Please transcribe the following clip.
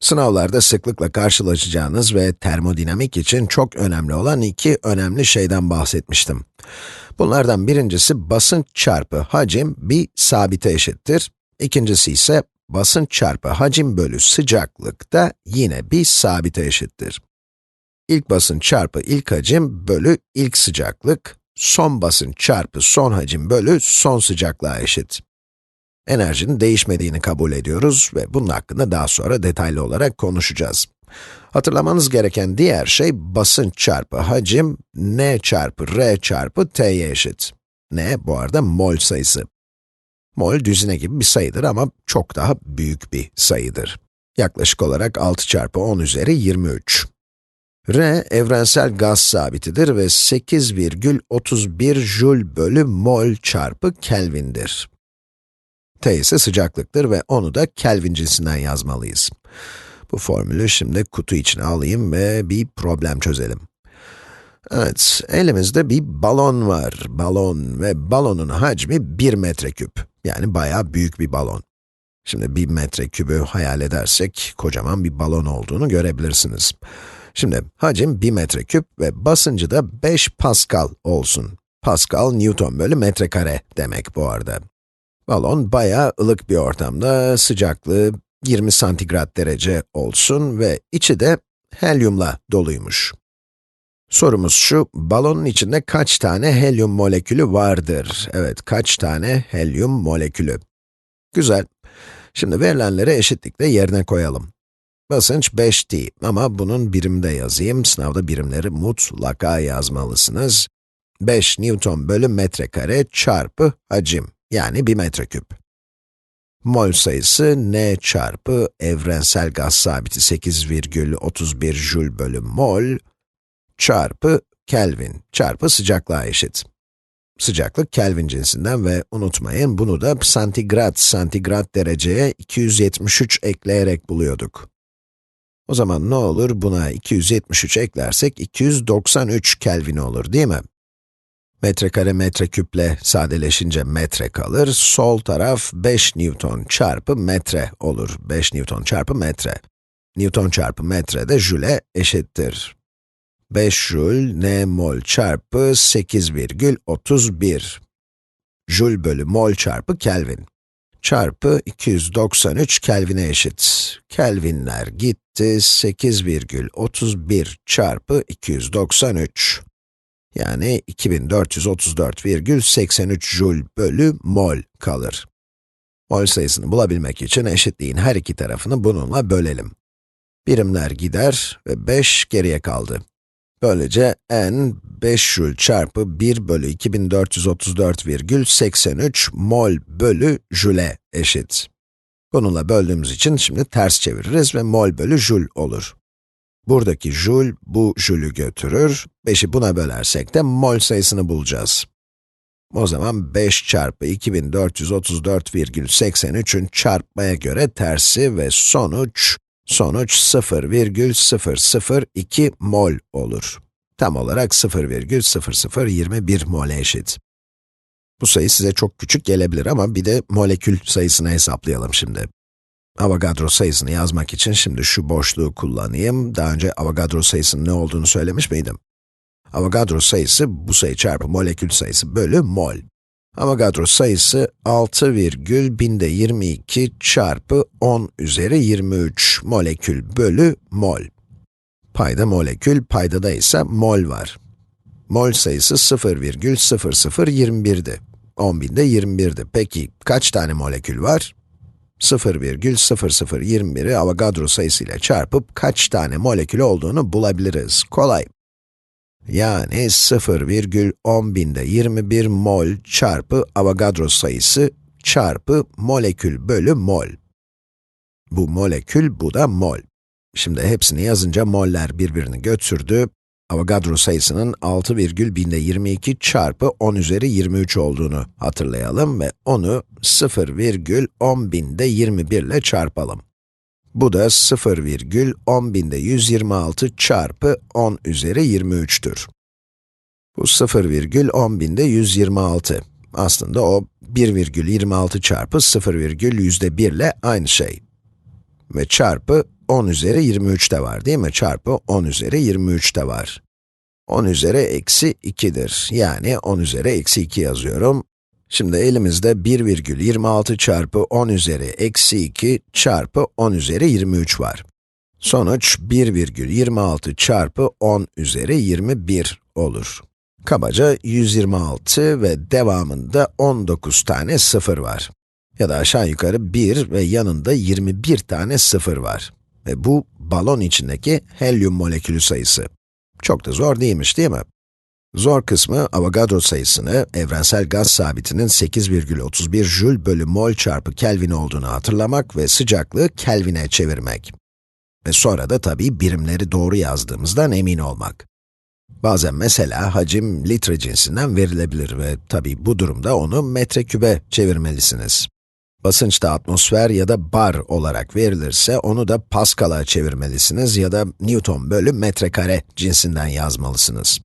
Sınavlarda sıklıkla karşılaşacağınız ve termodinamik için çok önemli olan iki önemli şeyden bahsetmiştim. Bunlardan birincisi basınç çarpı hacim bir sabite eşittir. İkincisi ise basınç çarpı hacim bölü sıcaklık da yine bir sabite eşittir. İlk basınç çarpı ilk hacim bölü ilk sıcaklık, son basınç çarpı son hacim bölü son sıcaklığa eşit enerjinin değişmediğini kabul ediyoruz ve bunun hakkında daha sonra detaylı olarak konuşacağız. Hatırlamanız gereken diğer şey basınç çarpı hacim, n çarpı r çarpı t'ye eşit. n bu arada mol sayısı. Mol düzine gibi bir sayıdır ama çok daha büyük bir sayıdır. Yaklaşık olarak 6 çarpı 10 üzeri 23. R, evrensel gaz sabitidir ve 8,31 joule bölü mol çarpı Kelvin'dir. T ise sıcaklıktır ve onu da Kelvin cinsinden yazmalıyız. Bu formülü şimdi kutu içine alayım ve bir problem çözelim. Evet, elimizde bir balon var, balon ve balonun hacmi 1 metreküp. Yani bayağı büyük bir balon. Şimdi 1 metrekübü hayal edersek, kocaman bir balon olduğunu görebilirsiniz. Şimdi hacim 1 metreküp ve basıncı da 5 Pascal olsun. Pascal, Newton bölü metrekare demek bu arada. Balon bayağı ılık bir ortamda, sıcaklığı 20 santigrat derece olsun ve içi de helyumla doluymuş. Sorumuz şu, balonun içinde kaç tane helyum molekülü vardır? Evet, kaç tane helyum molekülü? Güzel. Şimdi verilenleri eşitlikle yerine koyalım. Basınç 5T ama bunun birimde yazayım. Sınavda birimleri mutlaka yazmalısınız. 5 Newton bölü metrekare çarpı hacim yani 1 metreküp. Mol sayısı n çarpı evrensel gaz sabiti 8,31 joule bölü mol çarpı Kelvin çarpı sıcaklığa eşit. Sıcaklık Kelvin cinsinden ve unutmayın bunu da santigrat santigrat dereceye 273 ekleyerek buluyorduk. O zaman ne olur? Buna 273 eklersek 293 Kelvin olur değil mi? Metrekare metreküple sadeleşince metre kalır. Sol taraf 5 Newton çarpı metre olur. 5 Newton çarpı metre. Newton çarpı metre de jüle eşittir. 5 jül n mol çarpı 8,31. Jül bölü mol çarpı Kelvin. Çarpı 293 Kelvin'e eşit. Kelvinler gitti, 8,31 çarpı 293. Yani 2434,83 joule bölü mol kalır. Mol sayısını bulabilmek için eşitliğin her iki tarafını bununla bölelim. Birimler gider ve 5 geriye kaldı. Böylece n 5 joule çarpı 1 bölü 2434,83 mol bölü joule eşit. Bununla böldüğümüz için şimdi ters çeviririz ve mol bölü joule olur. Buradaki joule, bu joule'ü götürür. 5'i buna bölersek de mol sayısını bulacağız. O zaman 5 çarpı 2434,83'ün çarpmaya göre tersi ve sonuç, sonuç 0,002 mol olur. Tam olarak 0,0021 mole eşit. Bu sayı size çok küçük gelebilir ama bir de molekül sayısını hesaplayalım şimdi. Avogadro sayısını yazmak için şimdi şu boşluğu kullanayım. Daha önce Avogadro sayısının ne olduğunu söylemiş miydim? Avogadro sayısı, bu sayı çarpı molekül sayısı bölü mol. Avogadro sayısı 6,1022 çarpı 10 üzeri 23 molekül bölü mol. Payda molekül, paydada ise mol var. Mol sayısı 0,0021'di. 10 binde 21'di. Peki kaç tane molekül var? 0,0021'i Avogadro sayısıyla çarpıp kaç tane molekül olduğunu bulabiliriz. Kolay. Yani 0,10 binde 21 mol çarpı Avogadro sayısı çarpı molekül bölü mol. Bu molekül, bu da mol. Şimdi hepsini yazınca moller birbirini götürdü. Avogadro sayısının 6,1022 çarpı 10 üzeri 23 olduğunu hatırlayalım ve onu 0,10 21 ile çarpalım. Bu da 0,10 126 çarpı 10 üzeri 23'tür. Bu 0,10 126. Aslında o 1,26 çarpı 0,100 ile aynı şey. Ve çarpı 10 üzeri 23 de var değil mi? Çarpı 10 üzeri 23 de var. 10 üzeri eksi 2'dir. Yani 10 üzeri eksi 2 yazıyorum. Şimdi elimizde 1,26 çarpı 10 üzeri eksi 2 çarpı 10 üzeri 23 var. Sonuç 1,26 çarpı 10 üzeri 21 olur. Kabaca 126 ve devamında 19 tane sıfır var. Ya da aşağı yukarı 1 ve yanında 21 tane sıfır var. Ve bu balon içindeki helyum molekülü sayısı. Çok da zor değilmiş değil mi? Zor kısmı Avogadro sayısını, evrensel gaz sabitinin 8,31 jül bölü mol çarpı Kelvin olduğunu hatırlamak ve sıcaklığı Kelvin'e çevirmek. Ve sonra da tabii birimleri doğru yazdığımızdan emin olmak. Bazen mesela hacim litre cinsinden verilebilir ve tabii bu durumda onu metrekübe çevirmelisiniz. Basınç da atmosfer ya da bar olarak verilirse onu da Pascal'a çevirmelisiniz ya da Newton bölü metrekare cinsinden yazmalısınız.